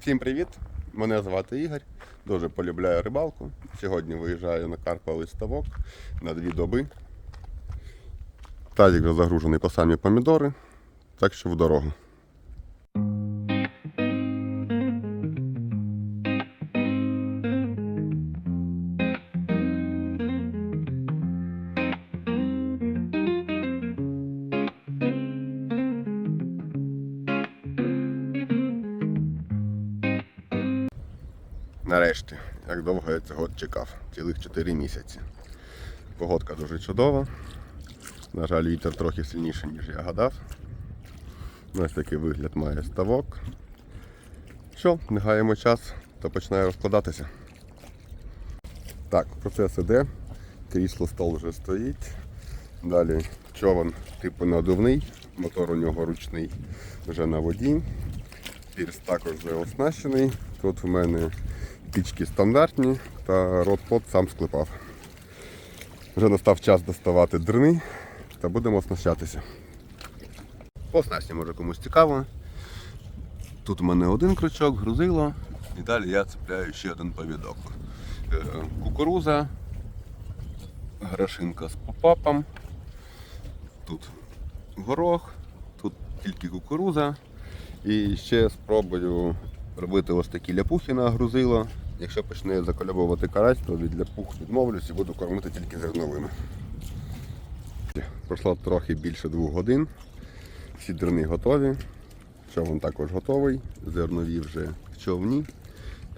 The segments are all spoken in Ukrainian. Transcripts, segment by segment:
Всім привіт! Мене звати Ігор. Дуже полюбляю рибалку. Сьогодні виїжджаю на карповий ставок на дві доби. Тазик вже загружений по самі помідори, так що в дорогу. Нарешті, як довго я цього чекав, цілих 4 місяці. Погодка дуже чудова. На жаль, вітер трохи сильніший, ніж я гадав. Ось такий вигляд має ставок. Що, не гаємо час, то починає розкладатися. Так, процес іде. Крісло стол вже стоїть. Далі човен типу надувний, мотор у нього ручний вже на воді. Пірс також вже оснащений. Тут в мене пічки стандартні та рот-пот сам склепав. Вже настав час доставати дрини та будемо оснащатися. По снасті може комусь цікаво. Тут у мене один крючок, грузило, і далі я цепляю ще один повідок. Е, Кукуруза, грашинка з попапом. Тут горох, тут тільки кукуруза. І ще спробую робити ось такі ляпухи на грузило. Якщо почне закольовувати карась, то від ляпух відмовлюсь і буду кормити тільки зерновими. Пройшло трохи більше двох годин. Всі дрини готові. Човен також готовий, зернові вже в човні.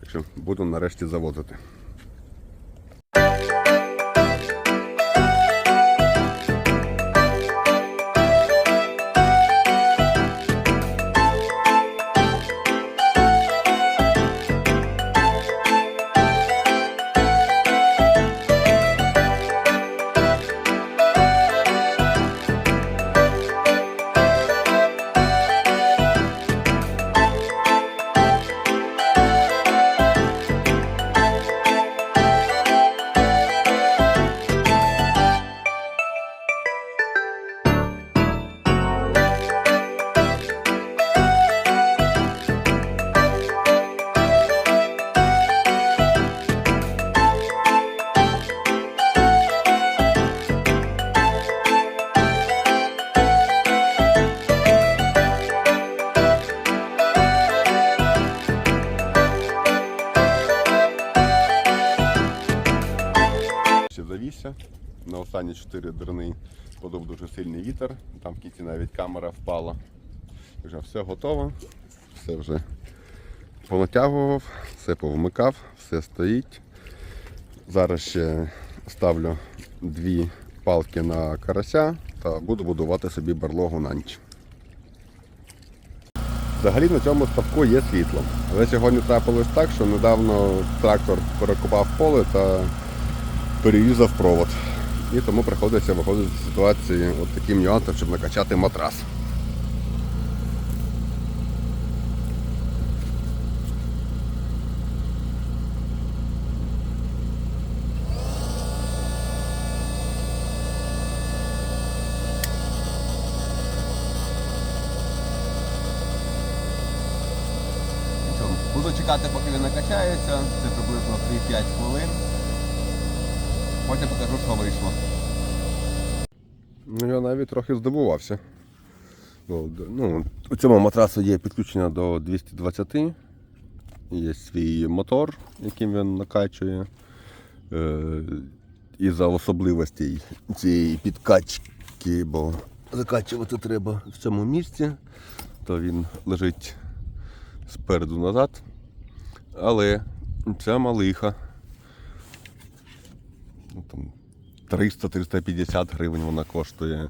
Так що буду нарешті завозити. 4 дрини подув дуже сильний вітер. Там в кінці навіть камера впала. Вже все готово, все вже понатягував, все повмикав, все стоїть. Зараз ще ставлю дві палки на карася та буду будувати собі берлогу на ніч. Взагалі на цьому ставку є світло. Але сьогодні трапилось так, що недавно трактор перекопав поле та переюзав провод. І тому приходиться виходити з ситуації от таким нюансом, щоб накачати матрас. Буду чекати, поки він накачається. Це приблизно 3-5 хвилин. Потім покажу, що вийшло. Ну, я навіть трохи здивувався. Ну, у цьому матрасу є підключення до 220. Є свій мотор, яким він накачує. Е, і за особливостей цієї підкачки, бо закачувати треба в цьому місці, то він лежить спереду назад. Але ця малиха ну, там 300-350 гривень вона коштує.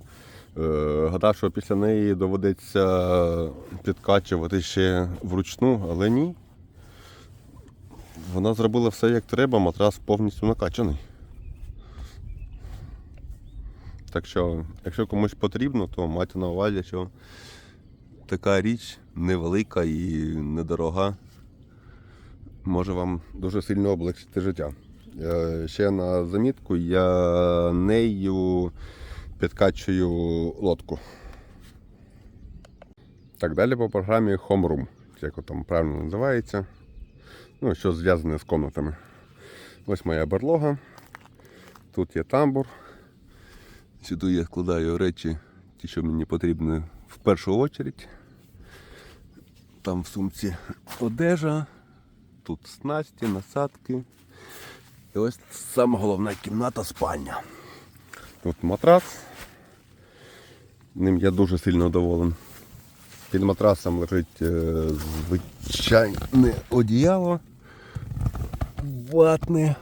Е, гадав, що після неї доведеться підкачувати ще вручну, але ні. Вона зробила все як треба, матрас повністю накачаний. Так що, якщо комусь потрібно, то майте на увазі, що така річ невелика і недорога може вам дуже сильно облегчити життя. Е, Ще на замітку я нею підкачую лодку. Так далі по програмі Homeroom. як там правильно називається. Ну, що зв'язане з комнатами. Ось моя берлога. Тут є тамбур. Сюди я складаю речі, ті, що мені потрібні в першу чергу. Там в сумці одежа, тут снасті, насадки. І ось сама головна кімната спальня. Тут матрас. Ним я дуже сильно доволен. Під матрасом лежить е, звичайне одіяло. Ватне.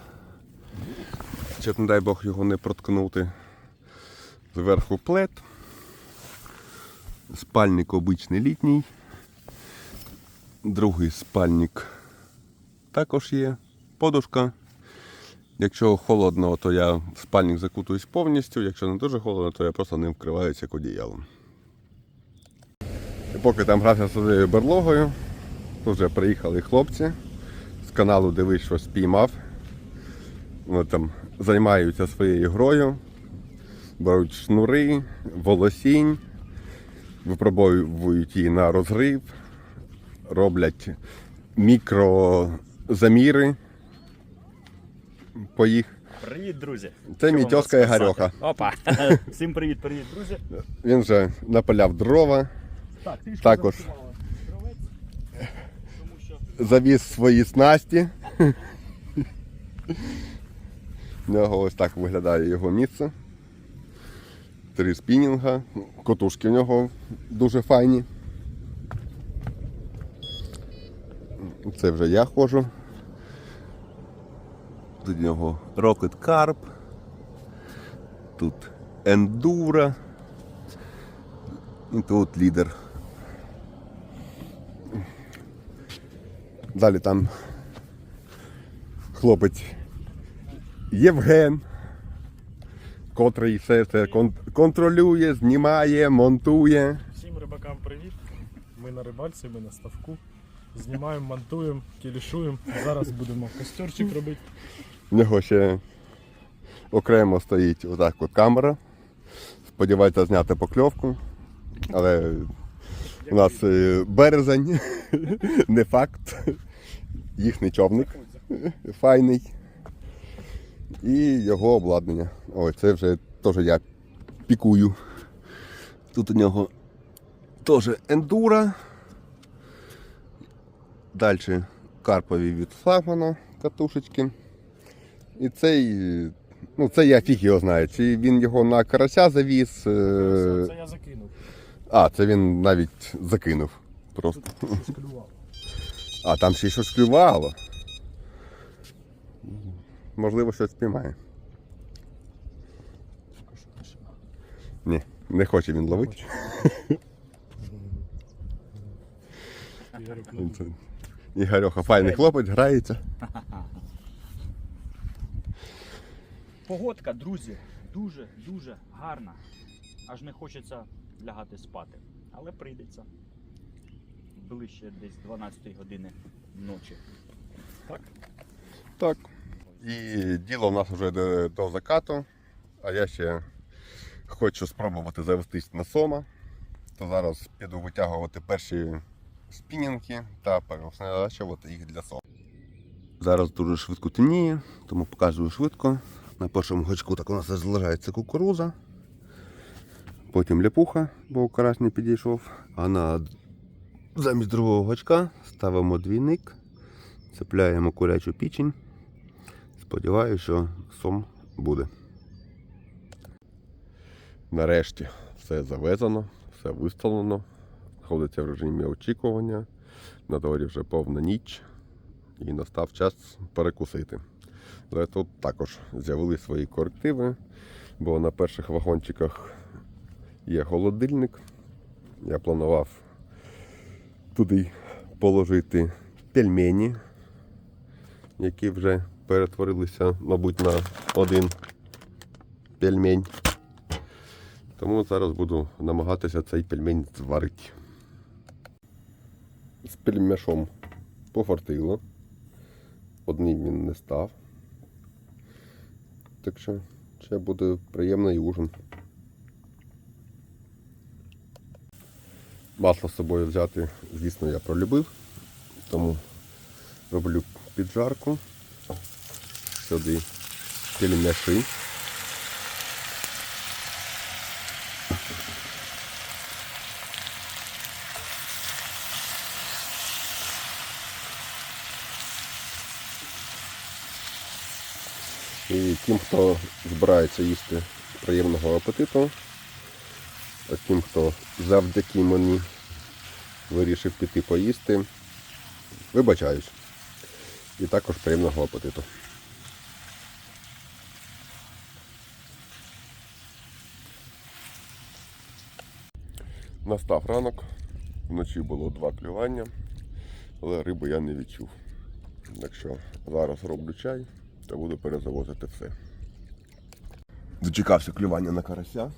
Щоб, не дай Бог, його не проткнути. Зверху плед. Спальник обичний літній. Другий спальник також є. Подушка. Якщо холодно, то я в спальник закутуюсь повністю. Якщо не дуже холодно, то я просто ним вкриваюся як одіялом. І поки там грався своєю берлогою, тут вже приїхали хлопці з каналу Дивись, що спіймав. Вони там займаються своєю грою, беруть шнури, волосінь, випробовують її на розрив, роблять мікрозаміри по їх. Привіт, друзі! Це мій тьоска? Ігорьоха. Опа! Всім привіт, привіт, друзі! Він вже напиляв дрова, Так, трішки Також. зафіксували тому що завіз свої снасті. У нього ось так виглядає його місце. Три спінінга. Котушки в нього дуже файні. Це вже я ходжу. В нього Rocket Carp. Тут Endura. І тут лідер. Далі там хлопець Євген, котрий все це контролює, знімає, монтує. Всім рибакам привіт. Ми на рибальці, ми на ставку. Знімаємо, монтуємо, кілішуємо. Зараз будемо костерчик робити. В нього ще окремо стоїть отак от камера. Сподівається зняти покльовку. Але у нас е, березень, не факт. Їхній човник файний. І його обладнання. Ой, це вже теж я пікую. Тут у нього теж ендура. Далі карпові від флагмана катушечки. І цей, ну це я фіг його знаю. Чи він його на карася завіз. е, Це я закинув. А, це він навіть закинув. Просто. Щось клювало. А, там ще щось клювало. Можливо, щось спіймає. Ні, не хоче він ловити. Ігорьоха, файний хлопець, грається. погодка, друзі, дуже, дуже гарна. Аж не хочеться лягати спати. Але прийдеться. Ближче десь 12 години ночі. Так? Так. І діло в нас вже до, до закату, а я ще хочу спробувати завестись на сома. То зараз піду витягувати перші спінінги та переоснащувати їх для сома. Зараз дуже швидко темніє, тому показую швидко. На першому гачку так у нас залишається кукуруза. Потім ляпуха, бо карась не підійшов. А на замість другого гачка ставимо двійник, цепляємо курячу пічень. Сподіваюся, що сом буде. Нарешті все завезено, все виставлено. Знаходиться в режимі очікування. На дворі вже повна ніч і настав час перекусити. Але тут також з'явилися свої корективи, бо на перших вагончиках є холодильник. Я планував туди положити пельмені, які вже перетворилися, мабуть, на один пельмень. Тому зараз буду намагатися цей пельмень зварити. З пельмешом пофартило. Одним він не став. Так що ще буде приємний ужин. Масло з собою взяти, звісно, я пролюбив. Тому роблю піджарку. Сюди пельмеші. І тим, хто збирається їсти приємного апетиту, а тим, хто завдяки мені вирішив піти поїсти, вибачаюсь. І також приємного апетиту. Настав ранок, вночі було два клювання, але риби я не відчув. Так що зараз роблю чай та буду перезавозити все. Дочекався клювання на карася.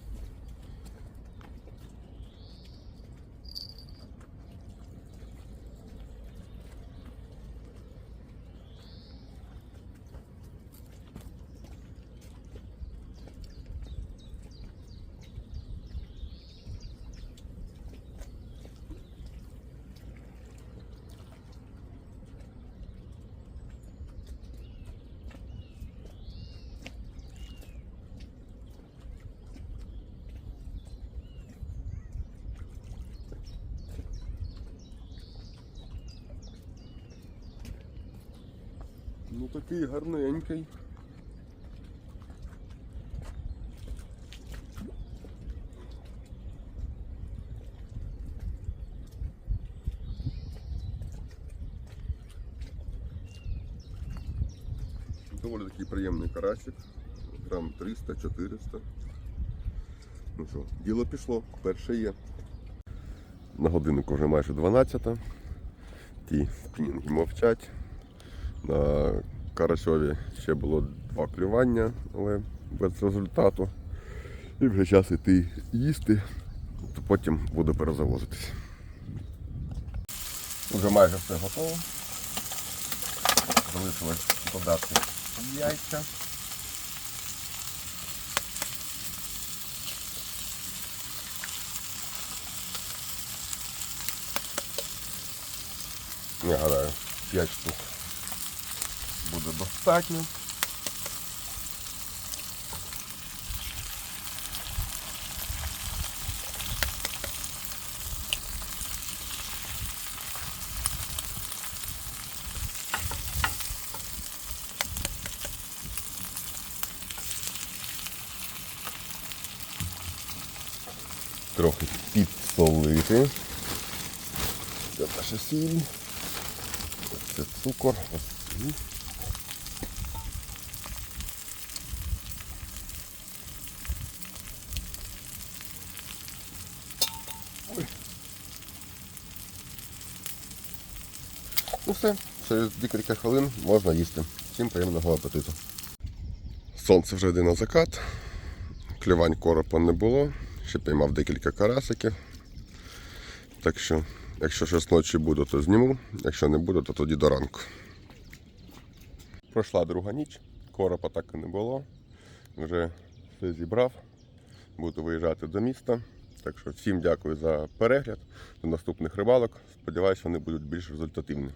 Такий гарненький. Доволі такий приємний карасик. Грам 300-400. Ну що, діло пішло, перше є. На годиннику вже майже 12. Ті спінінги мовчать. На Карасьові ще було два клювання, але без результату. І вже час іти їсти, то потім буду перезавозитись. Вже майже все готово. Залишилось додати яйця. Я гадаю, 5 штук достатньо. Трохи підсолити. Це наша сіль. Це цукор. Ось сіль. Ну все, через декілька хвилин можна їсти. Всім приємного апетиту. Сонце вже йде на закат. Клювань коропа не було. Ще піймав декілька карасиків. Так що, якщо щось ночі буде, то зніму. Якщо не буде, то тоді до ранку. Пройшла друга ніч, коропа так і не було. Вже все зібрав. Буду виїжджати до міста. Так що всім дякую за перегляд. До наступних рибалок. Сподіваюся, вони будуть більш результативні.